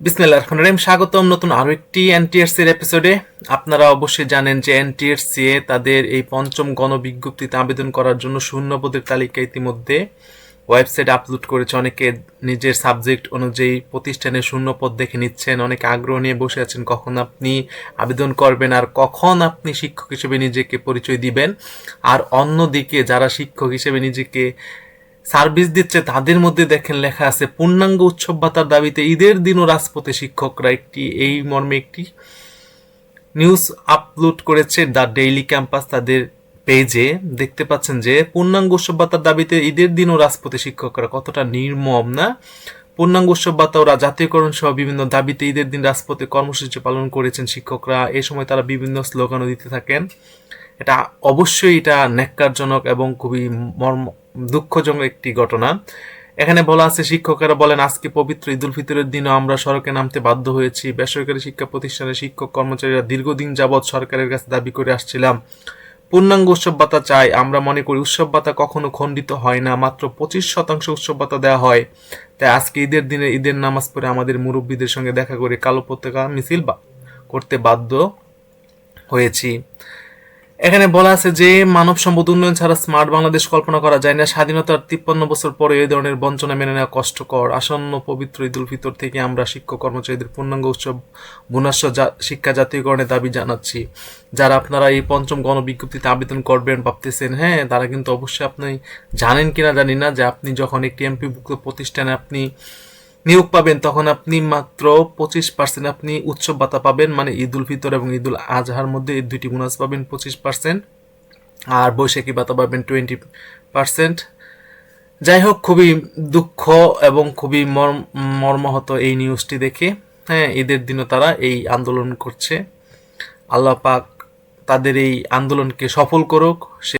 বিসমিল্লাহ রহমান রহিম। স্বাগতম নতুন আরও একটি এনটিএসসি এর এপিসোডে আপনারা অবশ্যই জানেন যে এনটিএসসি এ তাদের এই পঞ্চম গণবিজ্ঞপ্তিতে আবেদন করার জন্য শূন্য পদের তালিকা ইতিমধ্যে ওয়েবসাইট আপলোড করেছে। অনেকে নিজের সাবজেক্ট অনুযায়ী প্রতিষ্ঠানের শূন্য পদ দেখে নিচ্ছেন, অনেকে আগ্রহ নিয়ে বসে আছেন কখন আপনি আবেদন করবেন আর কখন আপনি শিক্ষক হিসেবে নিজেকে পরিচয় দিবেন। আর অন্যদিকে যারা শিক্ষক হিসেবে নিজেকে সার্ভিস দিচ্ছে, তাদের মধ্যে দেখেন লেখা আছে, পূর্ণাঙ্গ উৎসব ভাতার দাবিতে ঈদের দিনও রাজপথে শিক্ষকরা একটি, এই মর্মে একটি নিউজ আপলোড করেছে দ্য ডেইলি ক্যাম্পাস তাদের পেজে। দেখতে পাচ্ছেন যে, পূর্ণাঙ্গ উৎসব ভাতার দাবিতে ঈদের দিনও রাজপথে শিক্ষকরা কতটা নির্মম না? পূর্ণাঙ্গ উৎসব ভাতা ওরা জাতীয়করণ সহ বিভিন্ন দাবিতে ঈদের দিন রাজপথে কর্মসূচি পালন করেছেন শিক্ষকরা। এ সময় তারা বিভিন্ন স্লোগানও দিতে থাকেন। এটা অবশ্যই এটা ন্যাক্কারজনক এবং খুবই মর্ম, দুঃখজনক একটি ঘটনা। এখানে বলা আছে, শিক্ষকেরা বলেন, আজকে পবিত্র ঈদুল ফিতরের দিনও আমরা সড়কে নামতে বাধ্য হয়েছি। বেসরকারি শিক্ষা প্রতিষ্ঠানের শিক্ষক কর্মচারীরা দীর্ঘদিন যাবৎ সরকারের কাছে দাবি করে আসছিলাম। পূর্ণাঙ্গ উৎসব ভাতা চাই। আমরা মনে করি উৎসব ভাতা কখনো খণ্ডিত হয় না। মাত্র পঁচিশ শতাংশ উৎসব ভাতা দেওয়া হয়। তাই আজকে ঈদের দিনে ঈদের নামাজ পড়ে আমাদের মুরব্বীদের সঙ্গে দেখা করে কালো পতাকা মিছিল করতে বাধ্য হয়েছি। এখানে বলা আছে যে, মানব সম্পদ উন্নয়ন ছাড়া স্মার্ট বাংলাদেশ কল্পনা করা যায় না। স্বাধীনতার তিপ্পান্ন বছর পরে এই ধরনের বঞ্চনা মেনে নেওয়া কষ্টকর। আসন্ন পবিত্র ঈদুল ফিতর থেকে আমরা শিক্ষক কর্মচারীদের পূর্ণাঙ্গ উৎসব বুনাস্য শিক্ষা জাতীয়করণের দাবি জানাচ্ছি। যারা আপনারা এই পঞ্চম গণবিজ্ঞপ্তিতে আবেদন করবেন, ভাবতেছেন হ্যাঁ তারা কিন্তু অবশ্যই আপনি জানেন কিনা জানি না যে আপনি যখন একটি এমপিভুক্ত প্রতিষ্ঠানে আপনি নিয়োগ পাবেন, তখন আপনি মাত্র পঁচিশ পার্সেন্ট আপনি উৎসব ভাতা পাবেন মানে ঈদ উল ফিতর এবং ঈদ উল আজহার মধ্যে এই দুইটি বোনাস পাবেন পঁচিশ পার্সেন্ট আর বৈশাখী ভাতা পাবেন টোয়েন্টি পার্সেন্ট যাই হোক, খুবই দুঃখ এবং খুবই মর্ম, মর্মাহত এই নিউজটি দেখে। হ্যাঁ ঈদের দিনও তারা এই আন্দোলন করছে। আল্লাহ পাক তাদের এই আন্দোলনকে সফল করুক, সে